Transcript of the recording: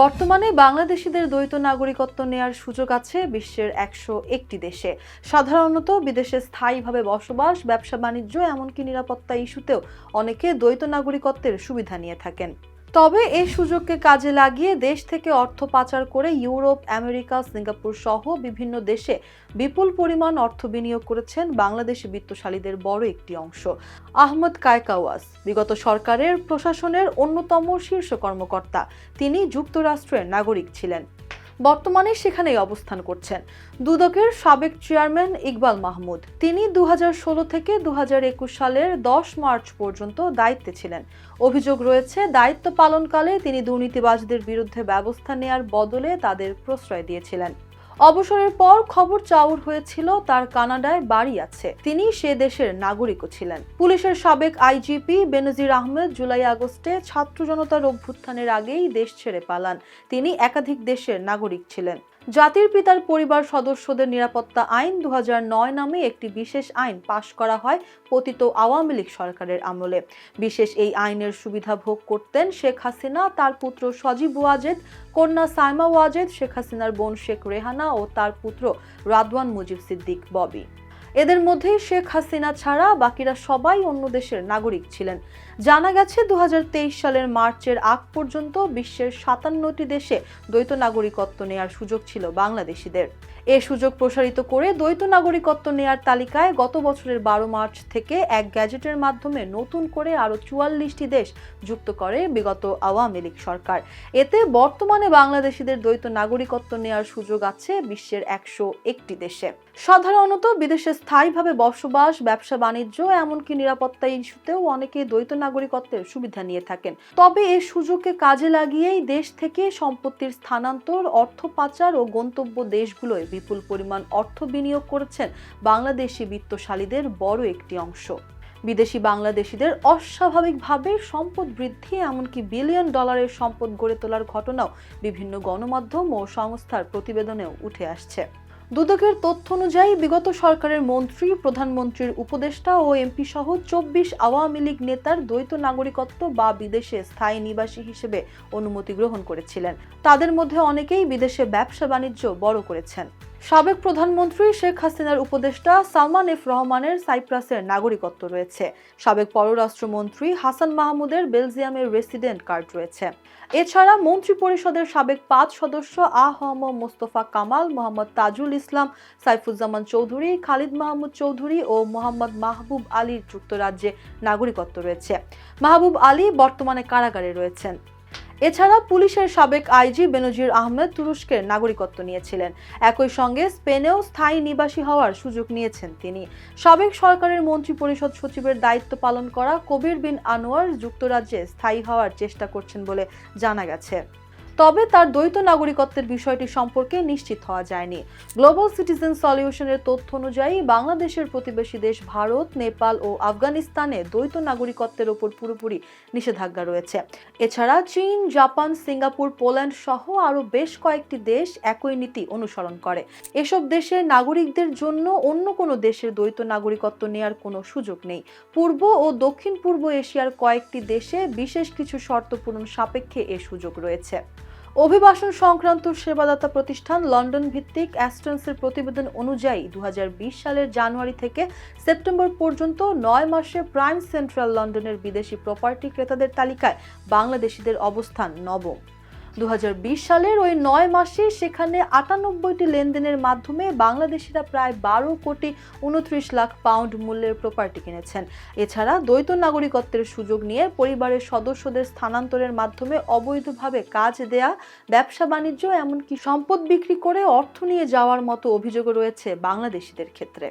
বর্তমানে বাংলাদেশিদের দ্বৈত নাগরিকত্ব নেয়ার সুযোগ আছে বিশ্বের একশো একটি দেশে। সাধারণত বিদেশে স্থায়ীভাবে বসবাস ব্যবসা বাণিজ্য এমনকি নিরাপত্তা ইস্যুতেও অনেকে দ্বৈত নাগরিকত্বের সুবিধা নিয়ে থাকেন। তবে এ সুযোগকে কাজে লাগিয়ে দেশ থেকে অর্থ পাচার করে ইউরোপ, আমেরিকা, সিঙ্গাপুর সহ বিভিন্ন দেশে বিপুল পরিমাণ অর্থ বিনিয়োগ করেছেন বাংলাদেশি বিত্তশালীদের বড় একটি অংশ। আহমদ কায়কাওয়াস, বিগত সরকারের প্রশাসনের অন্যতম শীর্ষ কর্মকর্তা। তিনি যুক্তরাষ্ট্রের নাগরিক ছিলেন। বর্তমানে সেখানেই অবস্থান করছেন। দুদকের সাবেক চেয়ারম্যান ইকবাল মাহমুদ। তিনি দু হাজার ষোলো থেকে দু হাজার একুশ সালের দশ মার্চ পর্যন্ত দায়িত্বে ছিলেন। অভিযোগ রয়েছে, দায়িত্ব পালনকালে তিনি দুর্নীতিবাজদের বিরুদ্ধে ব্যবস্থা নেয়ার বদলে তাদের প্রশ্রয় দিয়েছিলেন। অবসরের পর খবর চাউর হয়েছিল, তার কানাডায় বাড়ি আছে। তিনি সে দেশের নাগরিকও ছিলেন। পুলিশের সাবেক আইজিপি বেনজির আহমেদ জুলাই আগস্টে ছাত্র জনতার অভ্যুত্থানের আগেই দেশ ছেড়ে পালান। তিনি একাধিক দেশের নাগরিক ছিলেন। জাতির পিতার পরিবার সদস্যদের নিরাপত্তা আইন দু হাজার নয় নামে একটি বিশেষ আইন পাশ করা হয় পতিত আওয়ামী লীগ সরকারের আমলে। বিশেষ এই আইনের সুবিধা ভোগ করতেন শেখ হাসিনা, তার পুত্র সজীব ওয়াজেদ, কন্যা সাইমা ওয়াজেদ, শেখ হাসিনার বোন শেখ রেহানা ও তার পুত্র রাদওয়ান মুজিব সিদ্দিক ববি। এদের মধ্যে শেখ হাসিনা ছাড়া বাকিরা সবাই অন্য দেশের নাগরিক ছিলেন। জানা গেছে দু হাজার তেইশ সালের মার্চের আগ পর্যন্ত বিশ্বের সাতান্নটি দেশে দ্বৈত নাগরিকত্ব নেয়ার সুযোগ ছিল বাংলাদেশিদের। এ সুযোগ প্রসারিত করে দ্বৈত নাগরিকত্ব নেয়ার তালিকায় গত বছরের বারো মার্চ থেকে এক গ্যাজেটের মাধ্যমে নতুন করে আরও চুয়াল্লিশটি দেশ যুক্ত করে বিগত আওয়ামী লীগ সরকার। এতে বর্তমানে বাংলাদেশিদের দ্বৈত নাগরিকত্ব নেয়ার সুযোগ আছে বিশ্বের একশো একটি দেশে। সাধারণত বিদেশে স্থায়ীভাবে বসবাস ব্যবসা বাণিজ্য এমনকি নিরাপত্তা ইস্যুতেও অনেকে দ্বৈত নাগরিকত্বের সুবিধা নিয়ে থাকেন। তবে এই সুযোগকে কাজে লাগিয়েই দেশ থেকে সম্পত্তির স্থানান্তর, অর্থ পাচার ও গন্তব্য দেশগুলোয় বিপুল পরিমাণ অর্থ বিনিয়োগ করেছেন বাংলাদেশি বিত্তশালীদের বড় একটি অংশ। বিদেশি বাংলাদেশিদের অস্বাভাবিকভাবে সম্পদ বৃদ্ধি, এমনকি বিলিয়ন ডলারের সম্পদ গড়ে তোলার ঘটনাও বিভিন্ন গণমাধ্যম ও সংস্থার প্রতিবেদনেও উঠে আসছে। দুদকের তথ্য অনুযায়ী, বিগত সরকারের মন্ত্রী, প্রধানমন্ত্রীর উপদেষ্টা ও এমপি সহ চব্বিশ আওয়ামী লীগ নেতার দ্বৈত নাগরিকত্ব বা বিদেশে স্থায়ী নিবাসী হিসেবে অনুমতি গ্রহণ করেছিলেন। তাদের মধ্যে অনেকেই বিদেশে ব্যবসা বাণিজ্য বড় করেছেন। সাবেক প্রধানমন্ত্রী শেখ হাসিনার উপদেষ্টা সালমান এফ রহমানের সাইপ্রাসের নাগরিকত্ব রয়েছে। সাবেক পররাষ্ট্রমন্ত্রী হাসান মাহমুদের বেলজিয়ামের রেসিডেন্ট কার্ড রয়েছে। এছাড়া মন্ত্রী পরিষদের সাবেক পাঁচ সদস্য আ হম মোস্তফা কামাল, মোহাম্মদ তাজুল ইসলাম, সাইফুজ্জামান চৌধুরী, খালিদ মাহমুদ চৌধুরী ও মোহাম্মদ মাহবুব আলীর যুক্তরাজ্যে নাগরিকত্ব রয়েছে। মাহবুব আলী বর্তমানে কারাগারে রয়েছেন। এছাড়া পুলিশের সাবেক আইজি বেনজির আহমেদ তুরস্কের নাগরিকত্ব নিয়েছিলেন। একই সঙ্গে স্পেনেও স্থায়ী নিবাসী হওয়ার সুযোগ নিয়েছেন তিনি। সাবেক সরকারের মন্ত্রী পরিষদ সচিবের দায়িত্ব পালন করা কবির বিন আনোয়ার যুক্তরাজ্যে স্থায়ী হওয়ার চেষ্টা করছেন বলে জানা গেছে। তবে তার দ্বৈত নাগরিকত্বের বিষয়টি সম্পর্কে নিশ্চিত হওয়া যায়নি। গ্লোবাল সিটিজেন সলিউশনের তথ্য অনুযায়ী, বাংলাদেশের প্রতিবেশী দেশ ভারত, নেপাল ও আফগানিস্তানে দ্বৈত নাগরিকত্বের ওপর পুরোপুরি নিষেধাজ্ঞা রয়েছে। এছাড়া চীন, জাপান, সিঙ্গাপুর, পোল্যান্ড সহ আরও বেশ কয়েকটি দেশ একই নীতি অনুসরণ করে। এসব দেশের নাগরিকদের জন্য অন্য কোনো দেশের দ্বৈত নাগরিকত্ব নেয়ার কোনো সুযোগ নেই। পূর্ব ও দক্ষিণ পূর্ব এশিয়ার কয়েকটি দেশে বিশেষ কিছু শর্ত পূরণ সাপেক্ষে এ সুযোগ রয়েছে। অভিবাসন সংক্রান্ত সেবাদাতা প্রতিষ্ঠান লন্ডন ভিত্তিক অ্যাস্টন্সের প্রতিবেদন অনুযায়ী দু হাজার বিশ সালের জানুয়ারি থেকে সেপ্টেম্বর পর্যন্ত নয় মাসে প্রাইম সেন্ট্রাল লন্ডনের বিদেশি প্রপার্টি ক্রেতাদের তালিকায় বাংলাদেশিদের অবস্থান নবম। দু হাজার বিশ সালের ওই নয় মাসে সেখানে আটানব্বইটি লেনদেনের মাধ্যমে বাংলাদেশিরা প্রায় বারো কোটি উনত্রিশ লাখ পাউন্ড মূল্যের প্রপার্টি কিনেছেন। এছাড়া দ্বৈত নাগরিকত্বের সুযোগ নিয়ে পরিবারের সদস্যদের স্থানান্তরের মাধ্যমে অবৈধভাবে কাজ দেয়া, ব্যবসা বাণিজ্য, এমনকি সম্পদ বিক্রি করে অর্থ নিয়ে যাওয়ার মতো অভিযোগও রয়েছে বাংলাদেশিদের ক্ষেত্রে।